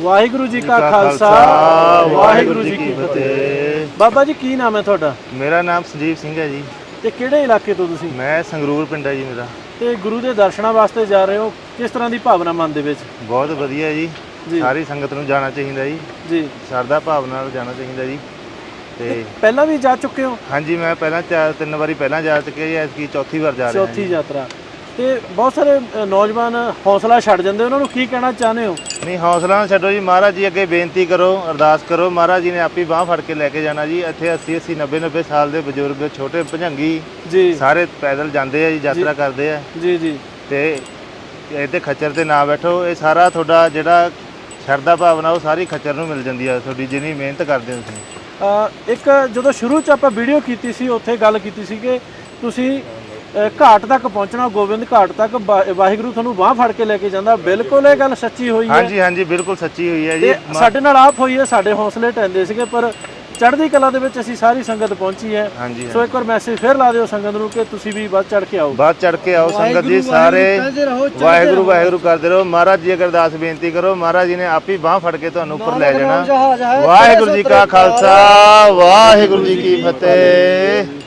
ਵਾਹਿਗੁਰੂ ਜੀ ਕਾ ਖਾਲਸਾ ਵਾਹਿਗੁਰੂ ਜੀ ਕੀ ਫਤਿਹ। ਬਾਬਾ ਜੀ ਕੀ ਨਾਮ ਹੈ ਤੁਹਾਡਾ? ਮੇਰਾ ਨਾਮ ਸੰਜੀਵ ਸਿੰਘ ਹੈ ਜੀ। ਤੇ ਕਿਹੜੇ ਇਲਾਕੇ ਤੋਂ ਤੁਸੀਂ? ਮੈਂ ਸੰਗਰੂਰ ਪਿੰਡ ਹੈ ਜੀ ਮੇਰਾ। ਤੇ ਗੁਰੂ ਦੇ ਦਰਸ਼ਨਾਂ ਵਾਸਤੇ ਜਾ ਰਹੇ ਹੋ ਕਿਸ ਤਰ੍ਹਾਂ ਦੀ ਭਾਵਨਾ ਮਨ ਦੇ ਵਿੱਚ? ਬਹੁਤ ਵਧੀਆ ਜੀ। ਸਾਰੀ ਸੰਗਤ ਨੂੰ ਜਾਣਾ ਚਾਹੀਦਾ ਜੀ। ਜੀ। ਸ਼ਰਧਾ ਭਾਵ ਨਾਲ ਜਾਣਾ ਚਾਹੀਦਾ ਜੀ। ਤੇ ਪਹਿਲਾਂ ਵੀ ਜਾ ਚੁੱਕੇ ਹੋ? ਹਾਂਜੀ ਮੈਂ ਪਹਿਲਾਂ ਤਿੰਨ ਵਾਰੀ ਪਹਿਲਾਂ ਜਾ ਚੁੱਕਿਆ ਜੀ ਐਤਕੀ ਚੌਥੀ ਵਾਰ ਜਾ ਰਿਹਾ ਚੌਥੀ ਯਾਤਰਾ। ਤੇ ਬਹੁਤ ਸਾਰੇ ਅ, ਨੌਜਵਾਨ ਹੌਸਲਾ ਛੱਡ ਜਾਂਦੇ। ਉਹਨਾਂ ਨੂੰ ਕੀ ਕਹਿਣਾ ਚਾਹੁੰਦੇ ਹੋ? ਨਹੀਂ ਹੌਸਲਾ ਨਾ ਛੱਡੋ ਜੀ। ਮਹਾਰਾਜ ਜੀ ਅੱਗੇ ਬੇਨਤੀ ਕਰੋ ਅਰਦਾਸ ਕਰੋ। ਮਹਾਰਾਜ ਜੀ ਨੇ ਆਪੀ ਬਾਹ ਫੜ ਕੇ ਲੈ ਕੇ ਜਾਣਾ ਜੀ। ਇੱਥੇ 80 80 90 90 ਸਾਲ ਦੇ ਬਜ਼ੁਰਗ ਛੋਟੇ ਭਜੰਗੀ ਜੀ। ਸਾਰੇ ਪੈਦਲ ਜਾਂਦੇ ਆ ਜੀ ਯਾਤਰਾ ਕਰਦੇ ਆ। ਜੀ ਜੀ। ਤੇ ਇਹਦੇ ਖੱਚਰ ਤੇ ਨਾ ਬੈਠੋ। ਇਹ ਸਾਰਾ ਤੁਹਾਡਾ ਜਿਹੜਾ ਸ਼ਰਧਾ ਭਾਵਨਾ ਉਹ ਸਾਰੀ ਖੱਚਰ ਨੂੰ ਮਿਲ ਜਾਂਦੀ ਆ। ਤੁਹਾਡੀ ਜਿੰਨੀ ਮਿਹਨਤ ਕਰਦੇ ਹੋ ਤੁਸੀਂ। ਅ, ਇੱਕ ਜਦੋਂ ਸ਼ੁਰੂ ਚ ਆਪਾਂ ਵੀਡੀਓ ਕੀਤੀ ਸੀ ਉੱਥੇ ਗੱਲ ਕੀਤੀ ਸੀ ਕਿ ਤੁਸੀਂ ਘਾਟ ਤੱਕ ਪਹੁੰਚਣਾ ਗੋਬਿੰਦ ਘਾਟ ਤੱਕ ਵਾਹਿਗੁਰੂ ਤੁਹਾਨੂੰ ਬਾਹ ਫੜ ਕੇ ਲੈ ਕੇ ਜਾਂਦਾ। ਬਿਲਕੁਲ ਇਹ ਗੱਲ ਸੱਚੀ ਹੋਈ ਹੈ। ਹਾਂਜੀ ਹਾਂਜੀ ਬਿਲਕੁਲ ਸੱਚੀ ਹੋਈ ਹੈ ਜੀ। ਤੇ ਸਾਡੇ ਨਾਲ ਆਪ ਹੋਈ ਹੈ ਸਾਡੇ ਹੌਸਲੇ ਟੈਂਦੇ ਸੀਗੇ ਪਰ ਚੜ੍ਹਦੀ ਕਲਾ ਦੇ ਵਿੱਚ ਅਸੀਂ ਸਾਰੀ ਸੰਗਤ ਪਹੁੰਚੀ ਹੈ। ਸੋ ਇੱਕ ਵਾਰ ਮੈਸੇਜ ਫਿਰ ਲਾ ਦਿਓ ਸੰਗਤ ਨੂੰ ਕਿ ਤੁਸੀਂ ਵੀ ਵੱਧ ਚੜ ਕੇ ਆਓ। ਬਾਅਦ ਚੜ ਕੇ ਆਓ ਸੰਗਤ ਜੀ ਸਾਰੇ ਵਾਹਿਗੁਰੂ ਵਾਹਿਗੁਰੂ ਕਰਦੇ ਰਹੋ। ਮਹਾਰਾਜ ਜੀ ਅਗਰ ਅਰਦਾਸ ਬੇਨਤੀ ਕਰੋ ਮਹਾਰਾਜ ਜੀ ਨੇ ਆਪੀ ਬਾਹ ਫੜ ਕੇ ਤੁਹਾਨੂੰ ਉੱਪਰ ਲੈ ਜਾਣਾ। ਵਾਹਿਗੁਰੂ ਜੀ ਕਾ ਖਾਲਸਾ ਵਾਹਿਗੁਰੂ ਜੀ ਕੀ ਫਤਿਹ।